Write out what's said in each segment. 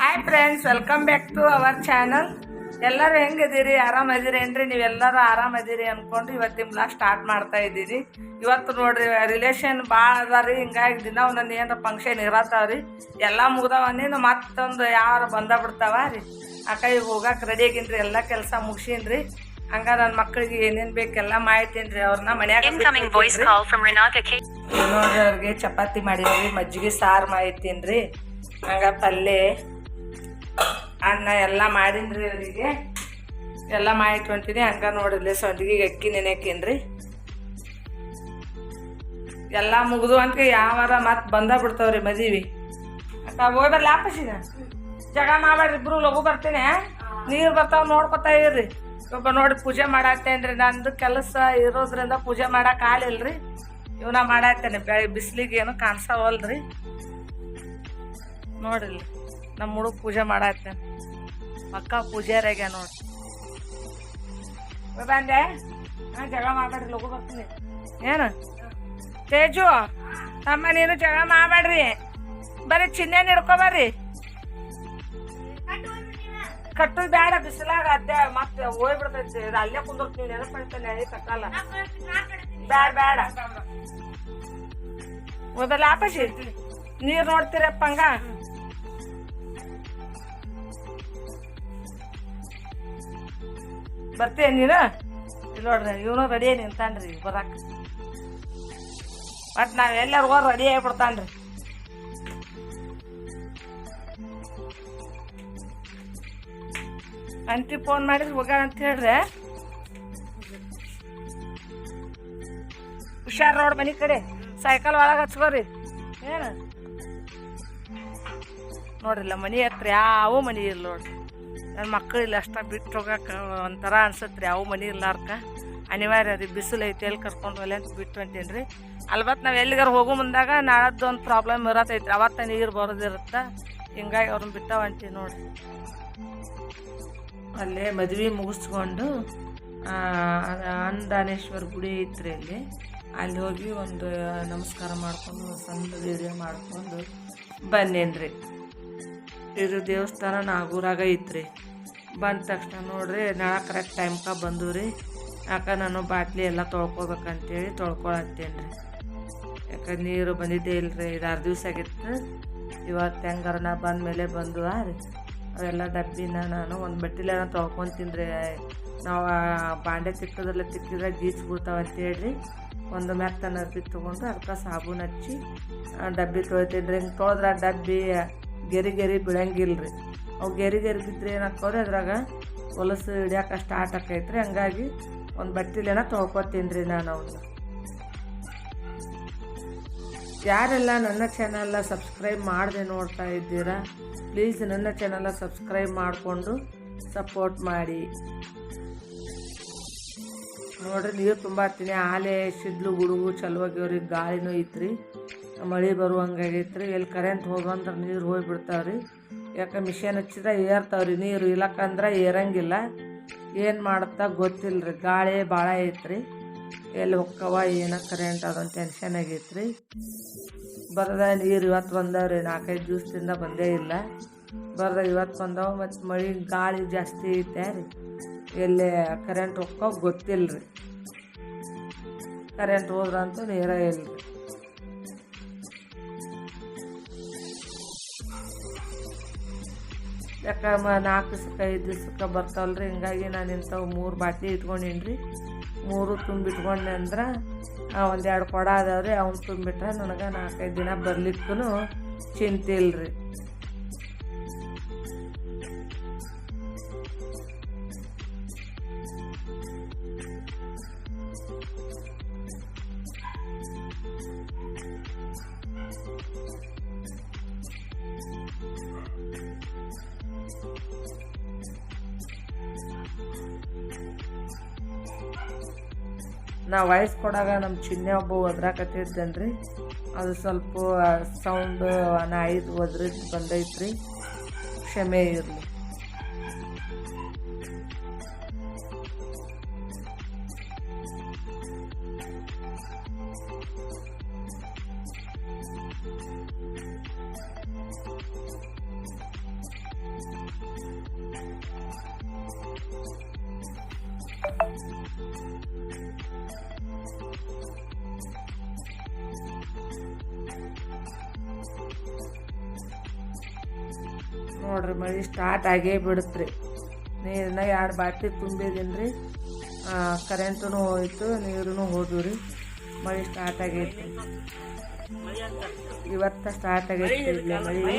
Hi friends welcome back to our channel ಎಲ್ಲರೂ ಹೆಂಗಿದ್ದೀರಿ? ಆರಾಮದಿರಿ ಏನ್ರಿ? ನೀವೆಲ್ಲರೂ ಆರಾಮದಿರಿ ಅನ್ಕೊಂಡು ಇವತ್ತಿನ ಬ್ಲಾಗ್ ಸ್ಟಾರ್ಟ್ ಮಾಡ್ತಾ ಇದ್ದೀರಿ. ಇವತ್ತು ನೋಡ್ರಿ ರಿಲೇಷನ್ ಭಾಳ ಅದಾರಿ ಹಿಂಗಾಗಿ ದಿನ ಒಂದೊಂದು ಏನಾರ ಫಂಕ್ಷನ್ ಇರತ್ತಾವ್ರಿ. ಎಲ್ಲ ಮುಗ್ದವನ್ನೇನು ಮತ್ತೊಂದು ಯಾರು ಬಂದ ಬಿಡ್ತಾವ ರೀ? ಅಕ್ಕ ಈಗ ಹೋಗಕ್ಕೆ ರೆಡಿ ಆಗಿನ್ರಿ ಎಲ್ಲ ಕೆಲಸ ಮುಗಿಸೀನ್ರಿ. ಹಂಗ ನನ್ನ ಮಕ್ಕಳಿಗೆ ಏನೇನು ಬೇಕೆಲ್ಲ ಮಾಡ್ತೀನಿ ಅವ್ರನ್ನ ಮನ್ಯಾಗ. ನೋಡ್ರಿ ಅವ್ರಿಗೆ ಚಪಾತಿ ಮಾಡೀನಿ ಮಜ್ಜಿಗೆ ಸಾರು ಮಾಡಿತ್ತೀನಿ ಹಂಗ ಪಲ್ಯ ಅನ್ನ ಎಲ್ಲ ಮಾಡಿನ್ರಿ ಅವರಿಗೆ. ಎಲ್ಲ ಮಾಡಿಟ್ಕೊಂತೀನಿ. ಹಂಗ ನೋಡಿರ್ಲಿ ಸಂಡಿಗೆ ಅಕ್ಕಿ ನೆನೆಕೀನ್ರಿ. ಎಲ್ಲ ಮುಗಿದು ಅಂತ ಯಾವಾರ ಮತ್ತೆ ಬಂದ ಬಿಡ್ತಾವ್ರಿ ಮದುವೆ. ಅಕ್ಕ, ಹೋಗ್ಬರ್ಲಿ ಆಪಸಿನ ಜಗ ಮಾಡಬೇಡ್ರಿ, ಇಬ್ರು ಲಘು ಬರ್ತೀನಿ. ನೀರು ಬರ್ತಾವ ನೋಡ್ಕೊತಾ ಇರ್ರಿ. ಒಬ್ಬ ನೋಡಿ ಪೂಜೆ ಮಾಡತ್ತೇನ್ರಿ. ನಂದು ಕೆಲಸ ಇರೋದ್ರಿಂದ ಪೂಜೆ ಮಾಡಕ್ ರೀ ಇವನ ಮಾಡತ್ತೇನೆ. ಬೆಳೆ ಬಿಸಿಲಿಗೆ ಏನು ಕಾಣಿಸವಲ್ರಿ. ನೋಡಿಲ್ಲ ನಮ್ಮ ಹುಡುಗ ಪೂಜೆ ಮಾಡತ್ತೆ ಪಕ್ಕ ಪೂಜಾರಾಗ್ಯ ನೋಡಿ ಹೋಗ್ ಬಂದೆ. ಹಾಂ ಜಗಳ ಲಘು ಬರ್ತೀನಿ. ಏನು? ತೇಜು, ತಮ್ಮ ನೀನು ಜಗಳ ಮಾಡಬೇಡ್ರಿ. ಬರೀ ಚಿನ್ನೇನು ಹಿಡ್ಕೊಬರ್ರಿ ಕಟ್ಟೋದು ಬೇಡ ಬಿಸಿಲಾಗ ಅದೇ ಮತ್ತೆ ಹೋಗ್ಬಿಡ್ತೈತಿ. ಇದು ಅಲ್ಲೇ ಕುಂದಿರ್ತೀನಿ ನೆನಪು ಮಾಡ್ತೇನೆ ಅದೇ ಕಟ್ಟಲ್ಲ ಬ್ಯಾಡ ಬೇಡ ಮೊದಲ ಆಪಸಿ ನೀರ್ ನೋಡ್ತೀರಪ್ಪ ಹಂಗ? ಬರ್ತೀಯ ನೀನು? ನೋಡ್ರಿ, ಇವನು ರೆಡಿ ನಿಂತಾನ್ರಿ, ಬರಾಕ. ಬಟ್ ನಾವು ಎಲ್ಲರೂ ಹೋಗಿ ರೆಡಿ ಆಗಿಬಿಡ್ತಾನ್ರಿ. ಅಂತಿ ಫೋನ್ ಮಾಡಿದ್ರೆ ಹೋಗ ಅಂತ ಹೇಳ್ರೆ ಹುಷಾರ್ ರೋಡ್ ಮನೆ ಕಡೆ ಸೈಕಲ್ ಒಳಗೆ ಹಚ್ಕೋರಿ. ಏನು? ನೋಡ್ರಿಲ್ಲ, ಮನೆ ಹತ್ರ ಯಾವ ಮನೆ ಇಲ್ಲ ನೋಡ್ರಿ. ನನ್ನ ಮಕ್ಕಳು ಇಲ್ಲ ಅಷ್ಟ ಬಿಟ್ಟು ಹೋಗಕ್ಕೆ ಒಂಥರ ಅನ್ಸತ್ತೆ ರೀ. ಅವು ಮನೆ ಇಲ್ಲಾರ್ಕ ಅನಿವಾರ್ಯ ರೀ, ಬಿಸಿಲು ಐತಿ, ಎಲ್ಲಿ ಕರ್ಕೊಂಡು ಒಲೆ ಅಂತ ಬಿಟ್ಟು ಹೊಂಟೀನಿ ರೀ. ಅಲ್ಬತ್ತು ನಾವು ಎಲ್ಲಿಗಾರ ಹೋಗೋ ಮುಂದಾಗ ನಾಳದ್ದು ಒಂದು ಪ್ರಾಬ್ಲಮ್ ಇರತ್ತೈತ್ರಿ ಅವತ್ತ ನೀರು ಬರೋದಿರುತ್ತೆ. ಹಿಂಗಾಗಿ ಅವ್ರನ್ನ ಬಿಟ್ಟ ಅಂತೀವಿ ನೋಡ್ರಿ. ಅಲ್ಲೇ ಮದ್ವೆ ಮುಗಿಸ್ಕೊಂಡು ಅನ್ನದಾನೇಶ್ವರ ಗುಡಿ ಐತ್ರಿ ಅಲ್ಲಿ. ಅಲ್ಲಿ ಹೋಗಿ ಒಂದು ನಮಸ್ಕಾರ ಮಾಡ್ಕೊಂಡು ಸಣ್ಣ ವೀಡಿಯೋ ಮಾಡ್ಕೊಂಡು ರೀ ಇದು ದೇವಸ್ಥಾನ ನಾಗೂರಾಗ ಐತ್ರಿ. ಬಂದ ತಕ್ಷಣ ನೋಡ್ರಿ ನಳ ಕರೆಕ್ಟ್ ಟೈಮ್ಕ ಬಂದು ರೀ. ಯಾಕೆ ನಾನು ಬಾಟ್ಲಿ ಎಲ್ಲ ತೊಳ್ಕೊಬೇಕಂತೇಳಿ ತೊಳ್ಕೊಳತ್ತೇನೆ ರೀ ಯಾಕೆ ನೀರು ಬಂದಿದ್ದೇ ಇಲ್ರಿ, ಇದು ಆರು ದಿವಸ ಆಗಿತ್ತು. ಇವತ್ತು ಹೆಂಗಾರ ಬಂದ ಮೇಲೆ ಬಂದು ರೀ. ಅವೆಲ್ಲ ಡಬ್ಬಿನ ನಾನು ಒಂದು ಬಟ್ಟಿಲೆಲ್ಲ ತೊಳ್ಕೊತೀನಿ ನಾವು ಬಾಂಡೆ ತಿಕ್ಕದ್ರಲ್ಲ ತಿಕ್ಕಿದ್ರೆ ಗೀಚ್ ಬಿಡ್ತಾವಂತೇಳಿ ಒಂದು ಮೆತ್ತನ ಅರ್ಬಿ ತೊಗೊಂಡು ಅದಕ್ಕೆ ಸಾಬೂನು ಹಚ್ಚಿ ಡಬ್ಬಿ ತೊಳಿತೀನಿ ರೀ ಹಿಂಗೆ ತೊಳೆದ್ರೆ ಡಬ್ಬಿ ಗೆರಿ ಗೆರಿ ಬೀಳಂಗಿಲ್ಲ ರೀ ಅವು ಗೆರಿ ಗೆರಿ ಬಿದ್ದರೆ ಏನಾಕ್ಕವ್ರಿ ಅದ್ರಾಗ? ಹೊಲಸು ಹಿಡಿಯೋಕೆ ಸ್ಟಾರ್ಟ್ ಆಕೈತ್ರಿ. ಹಂಗಾಗಿ ಒಂದು ಬಟ್ಟಿಲೇನ ತೊಳ್ಕೊತೀನಿ ರೀ ನಾನು ಅವನ್ನ ಯಾರೆಲ್ಲ ನನ್ನ ಚಾನಲ್ನ ಸಬ್ಸ್ಕ್ರೈಬ್ ಮಾಡದೆ ನೋಡ್ತಾ ಇದ್ದೀರಾ ಪ್ಲೀಸ್ ನನ್ನ ಚಾನಲ್ನ ಸಬ್ಸ್ಕ್ರೈಬ್ ಮಾಡಿಕೊಂಡು ಸಪೋರ್ಟ್ ಮಾಡಿ. ನೋಡ್ರಿ ನೀರು ತುಂಬ ಹತ್ತೀನಿ ಆಲೆ ಸಿಡ್ಲು, ಗುಡುಗು ಚಲುವಾಗಿವ್ರಿ ಗಾಳಿನೂ ಐತ್ರಿ. ಮಳೆ ಬರುವಂಗಾಗೈತ್ರಿ ಎಲ್ಲಿ ಕರೆಂಟ್ ಹೋಗಂದ್ರೆ ನೀರು ಹೋಗ್ಬಿಡ್ತಾವ್ರಿ. ಯಾಕೆ ಮಿಷನ್ ಹಚ್ಚಿದ್ರೆ ಏರ್ತಾವ್ರಿ, ನೀರು ಇಲ್ಲಕ್ಕಂದ್ರೆ ಏರಂಗಿಲ್ಲ. ಏನು ಮಾಡುತ್ತಾ ಗೊತ್ತಿಲ್ಲ ರೀ ಗಾಳಿ ಭಾಳ ಐತ್ರಿ. ಎಲ್ಲಿ ಹೊಕ್ಕವ, ಏನೋ ಕರೆಂಟ್ ಅದೊಂದು ಟೆನ್ಷನ್ ಆಗೈತ್ರಿ. ಬರದ ನೀರು ಇವತ್ತು ಬಂದವ್ರಿ, ನಾಲ್ಕೈದು ದಿವಸದಿಂದ ಬಂದೇ ಇಲ್ಲ. ಬರದ ಇವತ್ತು ಬಂದವ ಮತ್ತು ಮಳೆ ಗಾಳಿ ಜಾಸ್ತಿ ಐತೆ ರೀ. ಎಲ್ಲಿ ಕರೆಂಟ್ ಹೊಕ್ಕೋ ಗೊತ್ತಿಲ್ಲ ರೀ ಕರೆಂಟ್ ಹೋದ್ರಂತೂ ನೀರೇ ಇಲ್ಲ ರೀ ಯಾಕೆ ನಾಲ್ಕು ದಿವ್ಸಕ್ಕೆ, ಐದು ದಿವ್ಸಕ್ಕೆ ಬರ್ತಾವಲ್ರಿ. ಹಿಂಗಾಗಿ ನಾನು ಇಂಥವು ಮೂರು ಬಾಟ್ಲಿ ಇಟ್ಕೊಂಡೀನಿ ರೀ ಮೂರು ತುಂಬಿಟ್ಕೊಂಡೆ ಅಂದ್ರೆ ಒಂದೆರಡು ಕೊಡ ಅದಾವ್ರಿ. ಅವ್ನು ತುಂಬಿಟ್ರೆ ನನಗೆ ನಾಲ್ಕೈದು ದಿನ ಬರ್ಲಿಕ್ಕೂ ಚಿಂತೆ ಇಲ್ಲ ನಾ ವಾಯ್ಸ್ ಕೊಡಾಗ ನಮ್ಮ ಚಿನ್ನೆ ಒಬ್ಬ ಒದ್ರಾಕತ್ತಿದ್ದೇನ್ರಿ ಅದು ಸ್ವಲ್ಪ ಸೌಂಡ್ ನಾ ಐದು ಒದ್ರಿದ್ದು ಬಂದೈತ್ರಿ. ಕ್ಷಮೆ ಇರಲಿ. ನೋಡ್ರಿ ಮಳೆ ಸ್ಟಾರ್ಟ್ ಆಗೇ ಬಿಡುತ್ತೆ ನೀರನ್ನ ಎರಡು ಬಾಟ್ಲಿ ತುಂಬಿದೀನಿ ರೀ ಕರೆಂಟೂ ಹೋಯ್ತು ನೀರೂ ಹೋದ್ವು ರೀ ಮಳೆ ಸ್ಟಾರ್ಟ್ ಆಗೈತಿ ಇವತ್ತ ಸ್ಟಾರ್ಟ್ ಆಗೈತಿ ಮಳೆ ಮಳೆ.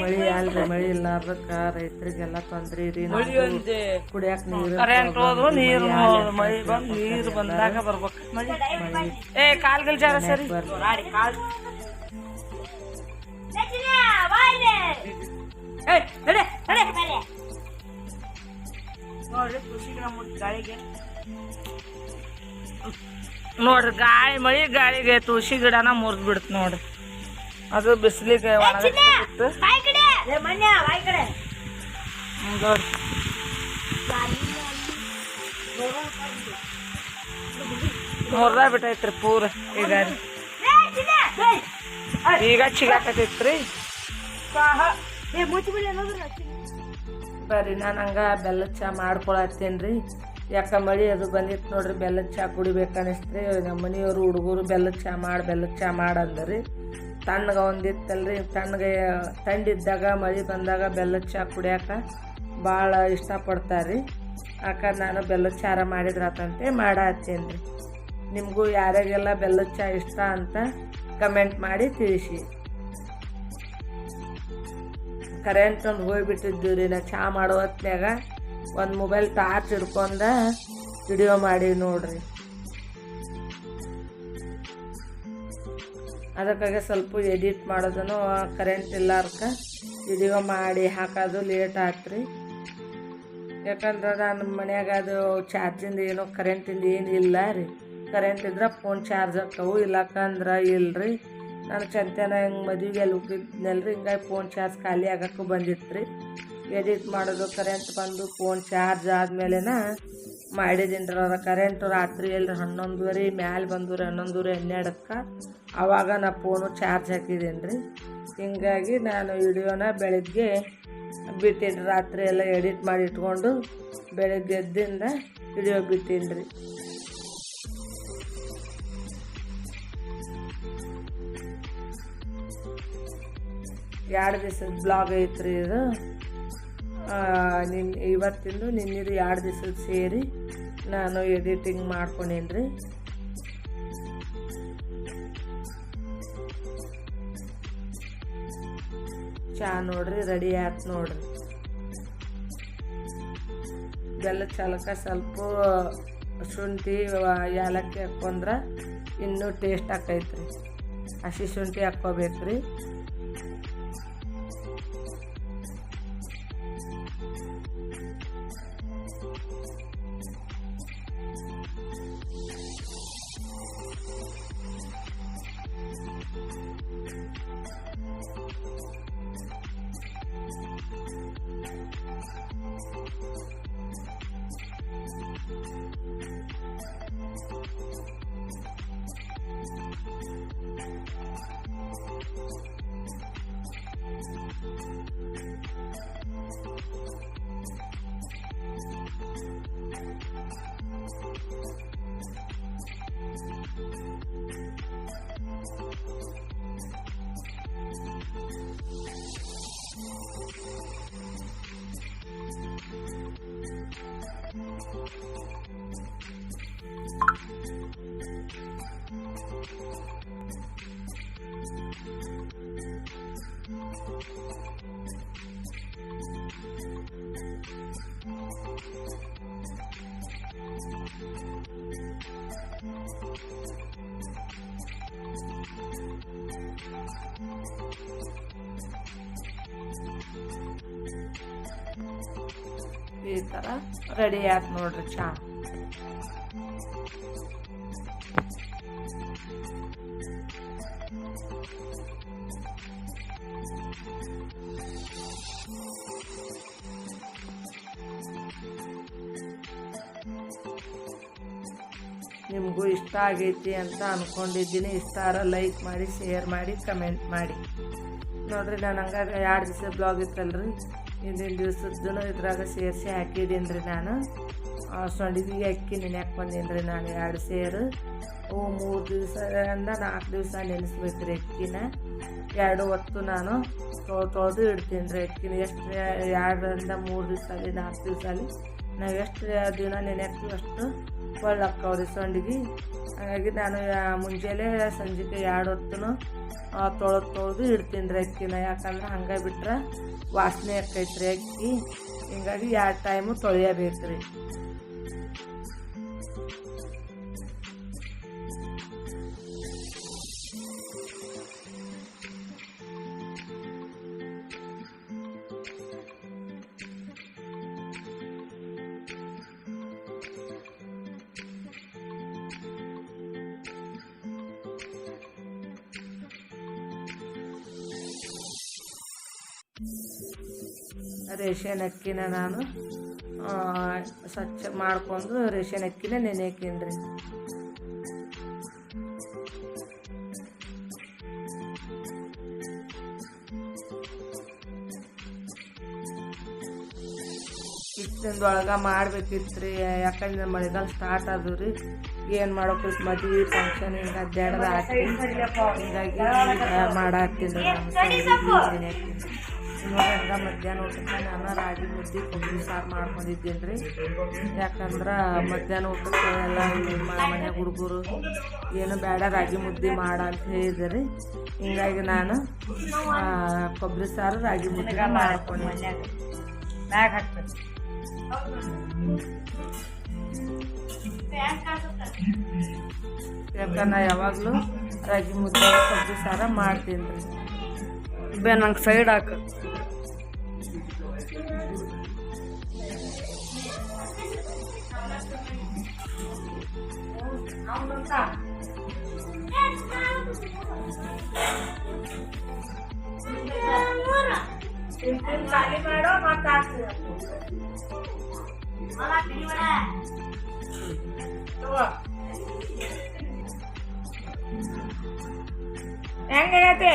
ಮಳಿ ಅಲ್ರಿ ಮಳಿ ಇಲ್ಲಾರ್ದಕ್ಕ ರೈತರಿಗೆಲ್ಲ ತೊಂದ್ರೆ ರೀ ಕುಡಿಯಾಕ ನೀರು ನೀರು ಮಳಿ ಬಂದು ನೀರು ಬಂದಾಗ ಬರ್ಬೇಕು. ಮಳಿ ಏ ಕಾಲ್ಗಲ್ ಜಾಗ ಸರಿ. ಏ ನಡೆ ನಡೆ ನೋಡ್ರಿ ಕೃಷಿ ಗಿಡ ಮುಟ್ಟಿ ಗಾಳಿಗೆ ನೋಡ್ರಿ ಗಾಳಿ ಮಳಿ ಗಾಳಿಗೆ ತುಳಸಿ ಗಿಡನ ಮುರಿದ್ ಬಿಡ್ತು ನೋಡ್ರಿ ಅದು ಬಿಸಿಲಿಗೆ ಒಣಗಿತ್ತು ನೋಡ್ರಿ ಮುರ್ದ ಬಿಟ್ಟೈತ್ರಿ ಪೂರ ಈಗ ಈಗ ಚಿಗಾಕತೈತ್ರಿ ಬರ್ರಿ, ನಾನು ಹಂಗ ಬೆಲ್ಲದ ಚಾ ಮಾಡ್ಕೊಳತ್ತೇನೆ ರೀ ಯಾಕೆ ಮಳಿ ಅದು ಬಂದಿತ್ತು ನೋಡ್ರಿ, ಬೆಲ್ಲದ ಚಾ ಕುಡಿಬೇಕು ಅನಿಸ್ತ್ರಿ ನಮ್ಮ ಮನೆಯವರು, ಹುಡುಗರು ಬೆಲ್ಲದ ಚಾ ಮಾಡಿ, ಬೆಲ್ಲದ ಚಾ ಮಾಡಂದ್ರಿ. ತಣ್ಣಗೆ ಒಂದಿತ್ತಲ್ರಿ, ತಣ್ಣಗೆ ತಂಡಿದ್ದಾಗ, ಮಳೆ ಬಂದಾಗ ಬೆಲ್ಲದ ಚಾ ಕುಡಿಯಾಕ ಭಾಳ ಇಷ್ಟಪಡ್ತಾರೆ ರೀ ಆಕ ನಾನು ಬೆಲ್ಲದ ಚಾರ ಮಾಡಿದ್ರಾತಂತೆ ಮಾಡತ್ತೇನೆ ರೀ ನಿಮಗೂ ಯಾರಿಗೆಲ್ಲ ಬೆಲ್ಲದ ಚಾ ಇಷ್ಟ ಅಂತ ಕಮೆಂಟ್ ಮಾಡಿ ತಿಳಿಸಿ. ಕರೆಂಟ್ ಒಂದು ಹೋಗ್ಬಿಟ್ಟಿದ್ದೀವಿ ರೀ ನಾ ಚಹಾ ಮಾಡೋ ಹೊತ್ನ್ಯಾಗ ಒಂದು ಮೊಬೈಲ್ ಟಾರ್ಚ್ ಹಿಡ್ಕೊಂಡ ವಿಡಿಯೋ ಮಾಡಿ ನೋಡ್ರಿ. ಅದಕ್ಕಾಗಿ ಸ್ವಲ್ಪ ಎಡಿಟ್ ಮಾಡೋದನ್ನು ಕರೆಂಟ್ ಇಲ್ಲಾರ್ಕ ವಿಡಿಯೋ ಮಾಡಿ ಹಾಕೋದು ಲೇಟ್ ಆತ್ರಿ. ಯಾಕಂದ್ರೆ ನಾನು ಮನ್ಯಾಗ ಅದು ಚಾರ್ಜಿಂದ ಏನೋ ಕರೆಂಟಿಂದ ಏನು ಇಲ್ಲ ರೀ. ಕರೆಂಟ್ ಇದ್ರೆ ಫೋನ್ ಚಾರ್ಜ್ ಹಾಕವು ಇಲ್ಲಕಂದ್ರೆ ಇಲ್ರಿ. ನಾನು ಚಂತನ ಹಿಂಗೆ ಮದುವೆಗೆ ಅಲ್ಲಿ ಹೋಗಿದ್ನಲ್ರಿ ಹಿಂಗಾಗಿ ಫೋನ್ ಚಾರ್ಜ್ ಖಾಲಿ ಆಗೋಕ್ಕೂ ಬಂದಿತ್ತು ರೀ ಎಡಿಟ್ ಮಾಡೋದು ಕರೆಂಟ್ ಬಂದು ಫೋನ್ ಚಾರ್ಜ್ ಆದಮೇಲೆ ಮಾಡಿದ್ದೀನಿ ರೀ ಅದ ಕರೆಂಟು ರಾತ್ರಿ ಎಲ್ಲರೂ ಹನ್ನೊಂದುವರೆ, ಮ್ಯಾಲೆ ಬಂದೂರಿ ಹನ್ನೊಂದುವರೆ, ಹನ್ನೆರಡಕ್ಕೆ. ಆವಾಗ ನಾ ಫೋನು ಚಾರ್ಜ್ ಹಾಕಿದ್ದೀನಿ ರೀ ಹೀಗಾಗಿ ನಾನು ವಿಡಿಯೋನ ಬೆಳಗ್ಗೆ ಬಿಟ್ಟಿನಿ ರಾತ್ರಿ ಎಲ್ಲ ಎಡಿಟ್ ಮಾಡಿ ಇಟ್ಕೊಂಡು ಬೆಳಗ್ಗೆ ಎದ್ದಿಂದ ವಿಡಿಯೋ ಬಿಟ್ಟೀನಿ ರೀ ಎರಡು ದಿವಸದ ಬ್ಲಾಗ್ ಐತ್ರಿ ಇದು. ನಿನ್ನ ಇವತ್ತಿಂದು ನಿನ್ನಿದು ಎರಡು ದಿವಸದ ಸೇರಿ ನಾನು ಎಡಿಟಿಂಗ್ ಮಾಡ್ಕೊಂಡೇನಿ ರೀ ಚಾ ನೋಡ್ರಿ, ರೆಡಿ ಆಯ್ತು ನೋಡ್ರಿ. ಬೆಲ್ಲ ಚಲಕ ಸ್ವಲ್ಪ ಶುಂಠಿ ಏಲಕ್ಕಿ ಹಾಕೊಂಡ್ರೆ ಇನ್ನೂ ಟೇಸ್ಟ್ ಆಕೈತ್ರಿ. ಹಸಿ ಶುಂಠಿ ಹಾಕ್ಕೋಬೇಕ್ರಿ. ಈ ಥರ ರೆಡಿ ಆಯ್ತು ನೋಡ್ರಿ ಚಾ. ನಿಮಗೂ ಇಷ್ಟ ಆಗೈತಿ ಅಂತ ಅಂದ್ಕೊಂಡಿದ್ದೀನಿ ಇಷ್ಟ ಆರ ಲೈಕ್ ಮಾಡಿ ಶೇರ್ ಮಾಡಿ ಕಮೆಂಟ್ ಮಾಡಿ. ನೋಡ್ರಿ ನಾನು ಹಂಗಾಗ ಎರಡು ದಿವಸ ಬ್ಲಾಗ್ ಇತ್ತಲ್ರಿ? ಹಿಂದಿನ ದಿವಸದ್ದು ಇದ್ರಾಗ ಸೇರಿಸಿ ಹಾಕಿದ್ದೀನಿ ರೀ ನಾನು ಸೊಂಡಿಗೆ ಅಕ್ಕಿ ನೆನೆ ಬಂದೇನು ರೀ ನಾನು ಎರಡು ಸೇರು. ಓ, ಮೂರು ದಿವಸದಿಂದ ನಾಲ್ಕು ದಿವಸ ನೆನೆಸ್ಬೇಕು ರೀ ಅಕ್ಕಿನ. ಎರಡು ಹೊತ್ತು ನಾನು ತೊಳೆ, ತೊಳೆದು ಇಡ್ತೀನಿ ರೀ ಅಕ್ಕಿನ. ಎಷ್ಟು ಎರಡರಿಂದ ಮೂರು ದಿವಸ ಅಲ್ಲಿ ನಾಲ್ಕು ದಿವಸ ಅಲ್ಲಿ ನಾವು ಎಷ್ಟು ದಿನ ನೆನೆಕ್ತೀವಿ ಅಷ್ಟು ಒಳ್ಳೆ ಸೊಂಡಿಗೆ. ಹಾಗಾಗಿ ನಾನು ಮುಂಜಾನೆ ಸಂಜೆಗೆ ಎರಡು ಹೊತ್ತು ತೊಳೆದು ತೊಳೆದು ಇಡ್ತೀನಿ ರೀ ಅಕ್ಕಿನ. ಯಾಕಂದ್ರೆ ಹಂಗೆ ಬಿಟ್ರೆ ವಾಸನೆ ಆಕೈತೆ ರೀ ಅಕ್ಕಿ. ಹಿಂಗಾಗಿ ಎರಡು ಟೈಮು ತೊಳೆಯಬೇಕು ರೀ ರೇಷನ್ ಅಕ್ಕಿನ ನಾನು ಸ್ವಚ್ಛ ಮಾಡಿಕೊಂಡು ರೇಷನ್ ಅಕ್ಕಿನ ರೀ ಇಷ್ಟಿಂದೊಳಗೆ ಮಾಡ್ಬೇಕಿತ್ತು ರೀ ಯಾಕಂದ್ರೆ ಮಳೆಗಾಲ ಸ್ಟಾರ್ಟ್ ಆದವು ರೀ ಏನು ಮಾಡೋಕೆ ಮದುವೆ ಫಂಕ್ಷನ್ ಹಿಂಗೆ ಅಡ್ಡಾಡ್ದ ಹಾಕಿ ಹಿಂಗಾಗಿ ಮಾಡಾಕ್ತೀನಿ ರೀ ನಾನು ಸಂಜೆಗೆ ಹಂಗೆ ಮಧ್ಯಾಹ್ನ ಊಟಕ್ಕೆ ನಾನು ರಾಗಿ ಮುದ್ದೆ ಕೊಬ್ಬರಿ ಸಾರು ಮಾಡ್ಕೊಂಡಿದ್ದೀನಿ ರೀ ಯಾಕಂದ್ರೆ ಮಧ್ಯಾಹ್ನ ಊಟಕ್ಕೆ ಎಲ್ಲ ಮನೆ ಹುಡುಗರು ಏನು ಬೇಡ ರಾಗಿ ಮುದ್ದೆ ಮಾಡ ಅಂತ ಹೇಳಿದ್ರಿ. ಹಿಂಗಾಗಿ ನಾನು ಕೊಬ್ಬರಿ ಸಾರು ರಾಗಿ ಮುದ್ದೆ ಮಾಡ್ಕೊಂಡು ಮ್ಯಾಗ ಹಾಕ್ಬೇಕು ಯಾಕಂದ್ರೆ ನಾ ಯಾವಾಗಲೂ ರಾಗಿ ಮುದ್ದೆ ಕೊಬ್ಬರಿ ಸಾರ ಮಾಡ್ತೀನಿ ರೀ ಬೇ ನಂಗೆ ಸೈಡ್ ಹಾಕು ಹೆಂಗೈತೆ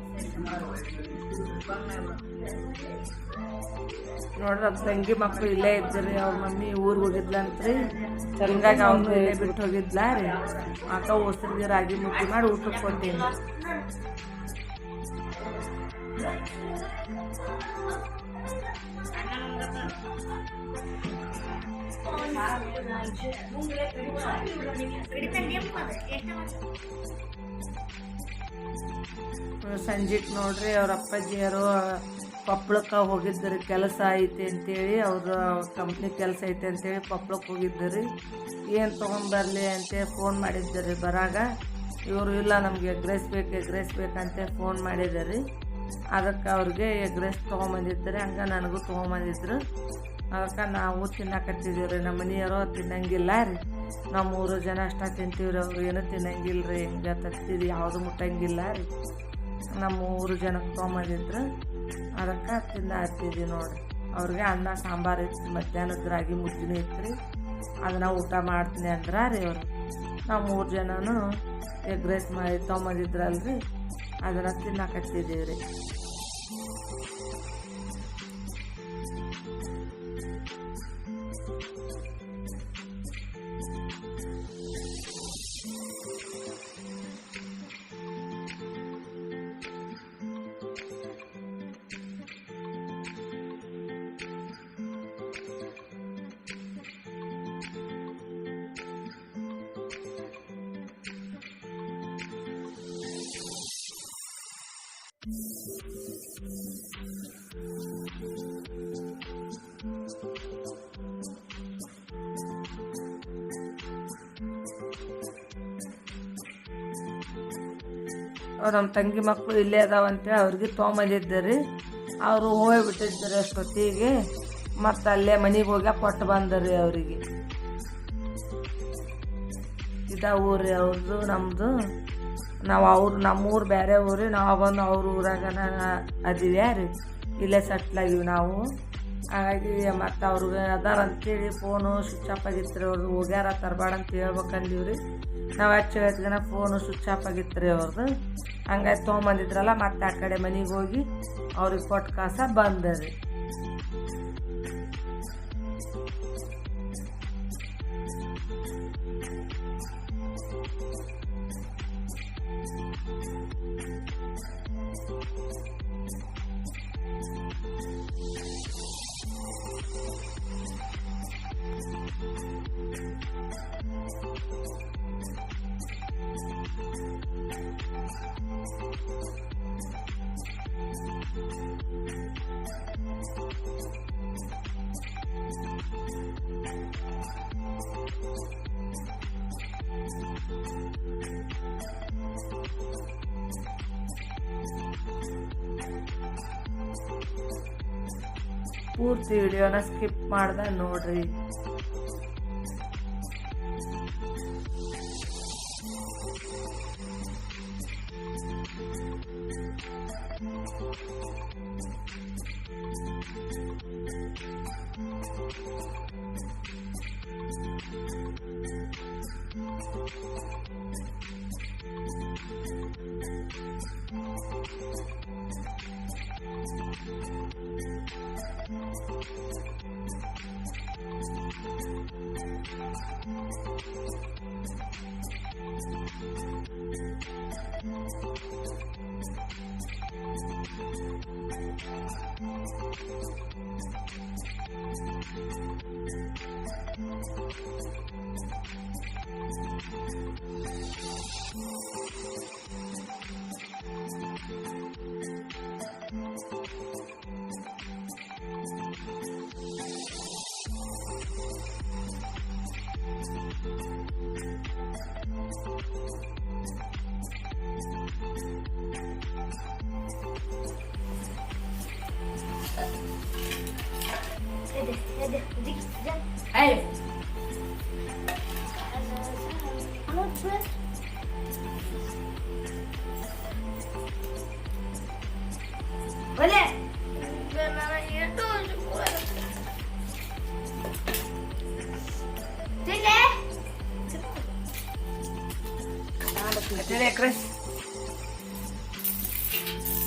ನೋಡ್ರಿ, ಅದು ತಂಗಿ ಮಕ್ಕಳು ಇಲ್ಲೇ ಇದ್ರಿ, ಅವ್ರ ಮಮ್ಮಿ ಊರಿಗೆ ಹೋಗಿದ್ಲಂತ್ರಿ. ಹಂಗಾಗಿ ಅವನು ಇಲ್ಲೇ ಬಿಟ್ಟು ಹೋಗಿದ್ಲ ರೀ. ಆಕ ಓಸ್ರಿಗೆ ರಾಗಿ ಮುದ್ದೆ ಮಾಡಿ ಊಟಕ್ಕೆ ಕೊಟ್ಟೀನಿ ಸಂಜೆಗೆ ನೋಡ್ರಿ, ಅವ್ರ ಅಪ್ಪಾಜಿಯರು ಕೊಪ್ಪಳಕ್ಕೆ ಹೋಗಿದ್ದರು, ಕೆಲಸ ಐತೆ ಅಂತೇಳಿ ಅವ್ರ ಕಂಪ್ನಿ ಕೆಲಸ ಐತೆ ಅಂತೇಳಿ ಕೊಪ್ಪಳಕ್ಕೆ ಹೋಗಿದ್ದರು ಏನು ತೊಗೊಂಬರ್ಲಿ ಅಂತೇಳಿ ಫೋನ್ ಮಾಡಿದ್ದರು ಬರಾಗ. ಇವರು, ಇಲ್ಲ, ನಮಗೆ ಎಗ್ ರೈಸ್ ಬೇಕು ಎಗ್ ರೈಸ್ ಬೇಕಂತ ಫೋನ್ ಮಾಡಿದ್ದಾರೆ ಅದಕ್ಕೆ ಅವ್ರಿಗೆ ಎಗ್ ರೈಸ್ ತೊಗೊಂಬಂದಿದ್ದಾರೆ ಹಂಗೆ ನನಗೂ ತೊಗೊಂಬಂದಿದ್ರು ಅದಕ್ಕೆ ನಾವು ತಿನ್ನಕತ್ತಿದ್ದೀವಿ ರೀ, ನಮ್ಮ ಮನೆಯವರು ತಿನ್ನಂಗಿಲ್ಲ ರೀ. ನಾವು ಮೂರು ಜನ ಅಷ್ಟ ತಿಂತೀವಿ ರೀ ಅವ್ರು ಏನೂ ತಿನ್ನಂಗಿಲ್ಲ ರೀ ಹಿಂಗೆ ತತ್ತಿದ್ದು ಯಾವುದು ಮುಟ್ಟಂಗಿಲ್ಲ ರೀ. ನಮ್ಮ ಮೂರು ಜನಕ್ಕೆ ತೊಗೊಂಬಂದಿದ್ರು, ಅದಕ್ಕೆ ತಿನ್ನ ಹತ್ತಿದ್ವಿ ನೋಡಿರಿ. ಅವ್ರಿಗೆ ಅನ್ನ, ಸಾಂಬಾರು ಇತ್ತು, ಮಧ್ಯಾಹ್ನದ ರಾಗಿ ಮುದ್ದಿನೂ ಇತ್ತು ರೀ. ಅದನ್ನ ಊಟ ಮಾಡ್ತೀನಿ ಅಂದ್ರ ರೀ ಅವರು. ನಾವು ಮೂರು ಜನನೂ ಎಗ್ ರೈಸ್ ಮಾಡಿ ತೊಗೊಂಬಂದಿದ್ರಲ್ರಿ. ಅದನ್ನು ತಿನ್ನಕತ್ತಿದ್ದೀವಿ ರೀ ನಮ್ಮ ತಂಗಿ ಮಕ್ಕಳು ಇಲ್ಲೇ ಅದಾವಂತೇಳಿ ಅವ್ರಿಗೆ ತೊಗೊಂಬಂದಿದ್ದೆ ರೀ ಅವರು ಹೋಗ್ಬಿಟ್ಟಿದ್ದಾರೆ ಅಷ್ಟೊತ್ತಿಗೆ. ಮತ್ತು ಅಲ್ಲೇ ಮನೆಗೆ ಹೋಗಿ ಕೊಟ್ಟು ಬಂದರಿ ಅವರಿಗೆ. ಇದ ಊರಿ ಅವ್ರದ್ದು ನಮ್ಮದು ನಾವು ಅವ್ರು, ನಮ್ಮೂರು ಬೇರೆ ಊರು ನಾವು ಬಂದು ಅವ್ರ ಊರಾಗ ಅದೀವಿ ರೀ. ಇಲ್ಲೇ ಸೆಟ್ಲಾಗಿವಿ ನಾವು. ಹಾಗಾಗಿ ಮತ್ತು ಅವ್ರಿಗೆ ಅದಾರ ಅಂತೇಳಿ ಫೋನು ಸ್ವಿಚ್ ಆಫ್ ಆಗಿತ್ತು ರೀ ಅವ್ರದ್ದು ಹೋಗ್ಯಾರ ತರಬೇಡ ಅಂತ ಹೇಳ್ಬೇಕಂದೀವಿ ರೀ ನಾವು ಹಚ್ಚ ಜನ ಫೋನು ಸ್ವಿಚ್ ಆಫ್ ಆಗಿತ್ತು ರೀ ಅವ್ರದ್ದು ಹಂಗಾಗಿ ತೊಗೊಂಬಂದಿದ್ರಲ್ಲ ಮತ್ತೆ ಆ ಕಡೆ ಮನೆಗೆ ಹೋಗಿ ಅವ್ರಿಗೆ ಕೊಟ್ಟು ಕಾಸ ಬಂದೆ ರೀ ಪೂರ್ತಿ ವಿಡಿಯೋನ ಸ್ಕಿಪ್ ಮಾಡ್ದೆ ನೋಡ್ರಿ.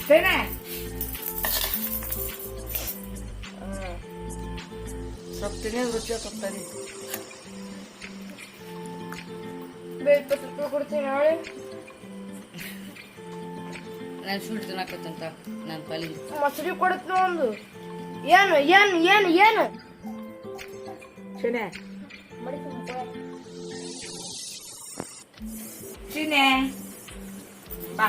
ತೇನೆ ಸ್ವಲ್ಪ ತಿನ್ನೋದು ರುಚಿ ಆಗ್ತದೆ ಇಪ್ಪತ್ತು ರೂಪಾಯಿ ಕೊಡ್ತೀನಿ ನಾಳೆ ನಾನು ಸ್ವೀಟ್ ತಿನ್ನಕತ್ತಂತ ನನ್ನ ಪಾಲಿ ಮೊಸರು ಕೊಡುತ್ತೆ ಒಂದು ಏನು ಏನು ಏನು ಏನು ಚಿನೆ ಚಿನೆ ಬಾ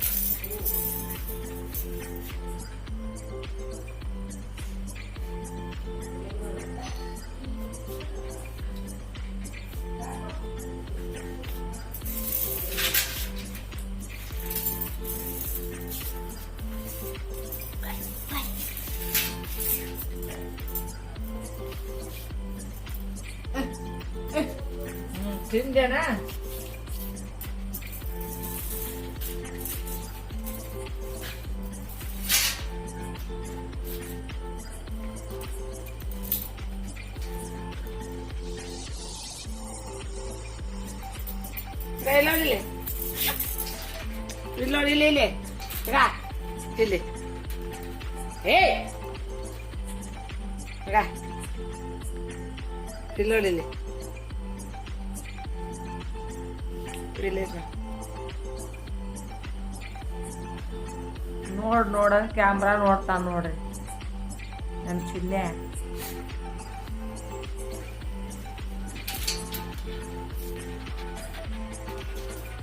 ತಿಂದೆ ಏನೇನು ತಿಂದ್ವಿ ಏಯ್ ಹಾಂ ತಿಂದೇನಾ ಇಲ್ಲ ಇಲ್ಲಿ ಇಲ್ಲಿ ನೋಡಿ ಇಲ್ಲಿ ಇಲ್ಲಿ ಈಗ ಇಲ್ಲಿ ಏ ಈಗ ಇಲ್ಲಿ ನೋಡಿ ಇಲ್ಲಿ ರಿಲೇಷನ್ ನೋಡ್ ನೋಡ ಕ್ಯಾಮ್ರಾ ನೋಡ್ತಾನ ನೋಡ್ರಿ ನನ್ನ ಚಿಲ್ಲೆ.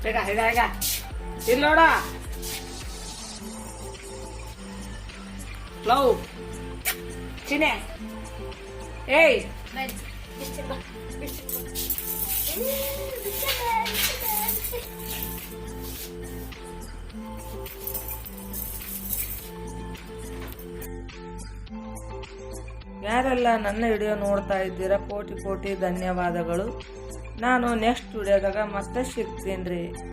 ಈಗ ಇಲ್ಲ ಇಲ್ಲಿ ನೋಡ. ಲವ್. ಚಿನೆ ಏಯ್. ಯಾರೆಲ್ಲ ನನ್ನ ವಿಡಿಯೋ ನೋಡ್ತಾ ಇದ್ದೀರಾ, ಕೋಟಿ ಕೋಟಿ ಧನ್ಯವಾದಗಳು. ನಾನು ನೆಕ್ಸ್ಟ್ ವಿಡಿಯೋದಾಗ ಮತ್ತೆ ಸಿಗ್ತೀನಿ ರೀ